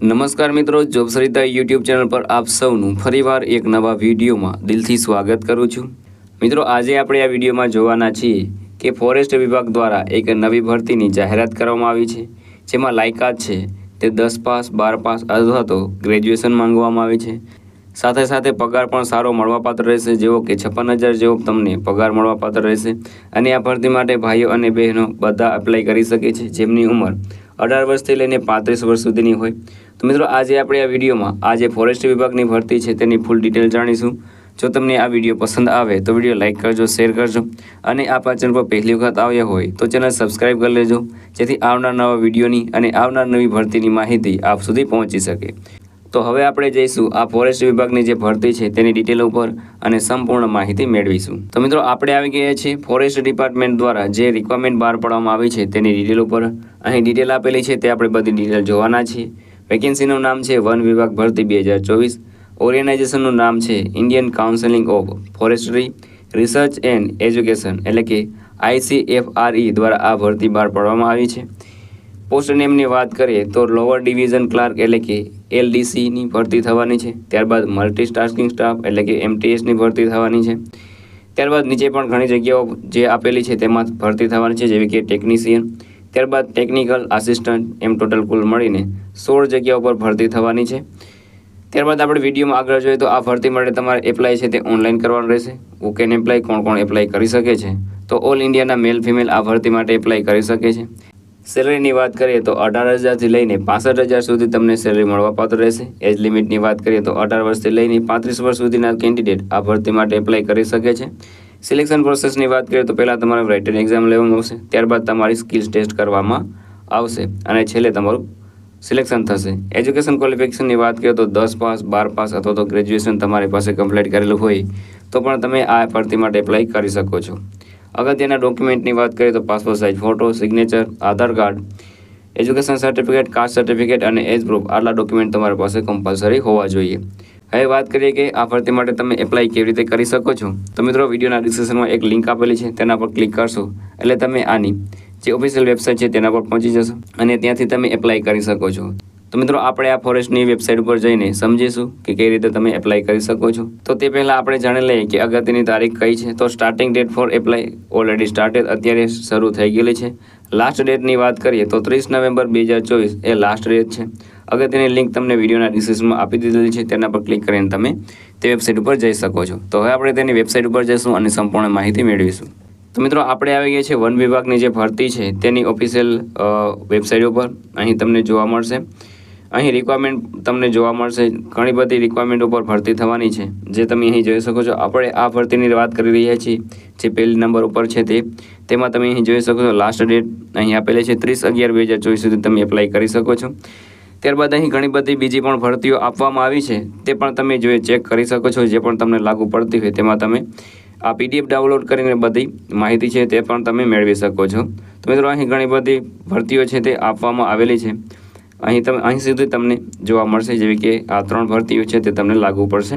નમસ્કાર મિત્રો job Sarita YouTube channel પર આપ સૌનું ફરીવાર એક નવા વિડીયોમાં દિલથી સ્વાગત કરું છું. મિત્રો, આજે આપણે આ વિડીયોમાં જોવાના છીએ કે ફોરેસ્ટ વિભાગ દ્વારા એક નવી ભરતીની જાહેરાત કરવામાં આવી છે, જેમાં લાયકાત છે તે દસ પાસ, બાર પાસ અથવા તો ગ્રેજ્યુએશન માંગવામાં આવી છે. સાથે સાથે પગાર પણ સારો મળવાપાત્ર રહેશે, જેવો કે છપ્પન હજાર જેવો તમને પગાર મળવાપાત્ર રહેશે. અને આ ભરતી માટે ભાઈઓ અને બહેનો બધા એપ્લાય કરી શકે છે, જેમની ઉંમર અઢાર વર્ષથી લઈને પાંત્રીસ વર્ષ સુધીની હોય. તો મિત્રો આજે આપણે આ વિડીયોમાં આજે ફોરેસ્ટ વિભાગની ભરતી છે તેની ફૂલ ડિટેલ જાણીશું. જો તમને આ વીડિયો પસંદ આવે તો વીડિયો લાઇક કરજો શેર કરજો અને આ ચેનલ પર પહેલી વખત આવ્યા હોય તો ચેનલ સબસ્ક્રાઈબ કરી લેજો, જેથી આવનાર નવા વિડીયોની અને આવનાર નવી ભરતીની માહિતી આપ સુધી પહોંચી શકે. તો હવે આપણે જઈશું આ ફોરેસ્ટ વિભાગની જે ભરતી છે તેની ડિટેલ ઉપર અને સંપૂર્ણ માહિતી મેળવીશું. તો મિત્રો આપણે આવી ગયા છીએ ફોરેસ્ટ ડિપાર્ટમેન્ટ દ્વારા જે રિક્વાયરમેન્ટ બહાર પાડવામાં આવી છે તેની ડિટેલ ઉપર. અહીં ડિટેલ આપેલી છે તે આપણે બધી ડિટેલ જોવાના છીએ. વેકેન્સીનું નામ છે વન વિભાગ ભરતી બે હજાર ચોવીસ. ઓર્ગેનાઇઝેશનનું નામ છે Indian counselling of forestry research and education એટલે કે આઈસીએફઆરઈ દ્વારા આ ભરતી બહાર પાડવામાં આવી છે. પોસ્ટ નેમની વાત કરીએ તો લોઅર ડિવિઝન ક્લાર્ક એટલે કે એલડીસીની ભરતી થવાની છે. ત્યારબાદ મલ્ટીટાસ્કિંગ સ્ટાફ એટલે કે એમટીએસની ભરતી થવાની છે. ત્યારબાદ નીચે પણ ઘણી જગ્યાઓ જે આપેલી છે તેમાં ભરતી થવાની છે જેવી કે ટેકનિશિયન ત્યારબાદ ટેકનિકલ આસિસ્ટન્ટ એમ ટોટલ કુલ મળીને સોળ જગ્યાઓ પર ભરતી થવાની છે. ત્યારબાદ આપણે વિડીયોમાં આગળ જોઈએ તો આ ભરતી માટે તમારે એપ્લાય છે તે ઓનલાઈન કરવાનું રહેશે. હુ કેન એપ્લાય કોણ કોણ એપ્લાય કરી શકે છે? તો ઓલ ઇન્ડિયાના મેલ ફિમેલ આ ભરતી માટે એપ્લાય કરી શકે છે. સેલરીની વાત કરીએ તો અઢાર હજારથી લઈને પાસઠ હજાર સુધી તમને સેલરી મળવાપાત્ર રહેશે. એજ લિમિટની વાત કરીએ તો અઢાર વર્ષથી લઈને પાંત્રીસ વર્ષ સુધીના કેન્ડિડેટ આ ભરતી માટે એપ્લાય કરી શકે છે. સિલેક્શન પ્રોસેસની વાત કરીએ તો પહેલાં તમારે રાઇટર એક્ઝામ લેવામાં આવશે, ત્યારબાદ તમારી સ્કિલ્સ ટેસ્ટ કરવામાં આવશે અને છેલ્લે તમારું સિલેક્શન થશે. એજ્યુકેશન ક્વોલિફિકેશનની વાત કરીએ તો દસ પાસ, બાર પાસ અથવા તો ગ્રેજ્યુએશન તમારી પાસે કમ્પ્લીટ કરેલું હોય, તો પણ તમે આ ભરતી માટે એપ્લાય કરી શકો છો. અગત્યના ડોક્યુમેન્ટની વાત કરીએ તો passport size photo signature Aadhaar card education certificate caste certificate અને એજ પ્રૂફ આટલા ડોક્યુમેન્ટ તમારી પાસે કમ્પલસરી હોવા જોઈએ. હવે વાત કરીએ કે આ ભરતી માટે તમે એપ્લાય કેવી રીતે કરી શકો છો? તો મિત્રો, વિડીયોના ડિસ્ક્રિપ્શનમાં એક લિંક આપેલી છે, તેના પર ક્લિક કરશો. એટલે તમે આની જે ઓફિશિયલ વેબસાઇટ છે, તેના પર પહોંચી જશો અને ત્યાંથી તમે એપ્લાય કરી શકો છો. તો મિત્રો, આપણે આ ફોરેસ્ટની વેબસાઇટ ઉપર જઈને સમજીશું કે કઈ રીતે તમે એપ્લાય કરી શકો છો. તો તે પહેલાં આપણે જાણી લઈએ કે અગત્યની તારીખ કઈ છે. તો starting date for apply already started અત્યારે શરૂ થઈ ગયેલી છે. લાસ્ટ ડેટની વાત કરીએ તો ત્રીસ નવેમ્બર બે હજાર ચોવીસ એ લાસ્ટ ડેટ છે. અગત્યની લિંક તમને વિડીયોના ડિસ્ક્રિપ્શનમાં આપી દીધેલી છે, તેના પર ક્લિક કરીને તમે તે વેબસાઇટ ઉપર જઈ શકો છો. તો હવે આપણે તેની વેબસાઇટ ઉપર જઈશું અને સંપૂર્ણ માહિતી મેળવીશું. તો મિત્રો, આપણે આવી ગયા છે વન વિભાગની જે ભરતી છે, તેની ઓફિશિયલ વેબસાઇટ ઉપર. અહીં તમને જોવા મળશે. અહીં રિક્વાયરમેન્ટ તમને જોવા મળશે. ઘણી બધી રિક્વાયરમેન્ટ ઉપર ભરતી થવાની છે. જે તમે અહીં જોઈ શકો છો. આપણે આ ભરતીની વાત કરી રહ્યા છીએ. જે પહેલી નંબર ઉપર છે તે. તેમાં તમે અહીં જોઈ શકો છો લાસ્ટ ડેટ અહીં આપેલી છે, ત્રીસ અગિયાર બે હજાર ચોવીસ સુધી તમે એપ્લાય કરી શકો છો. ત્યારબાદ અહીં ઘણી બધી બીજી પણ ભરતીઓ આપવામાં આવી છે. તે પણ તમે જોઈએ ચેક કરી શકો છો, જે પણ તમને લાગુ પડતી હોય તેમાં તમે આ પીડીએફ ડાઉનલોડ કરીને બધી માહિતી છે તે પણ તમે મેળવી શકો છો. તો મિત્રો અહીં ઘણી બધી ભરતીઓ છે તે આપવામાં આવેલી છે. અહીં તમે, અહીં સુધી તમને જોવા મળશે જેવી કે આ ત્રણ ભરતીઓ છે તે તમને લાગુ પડશે.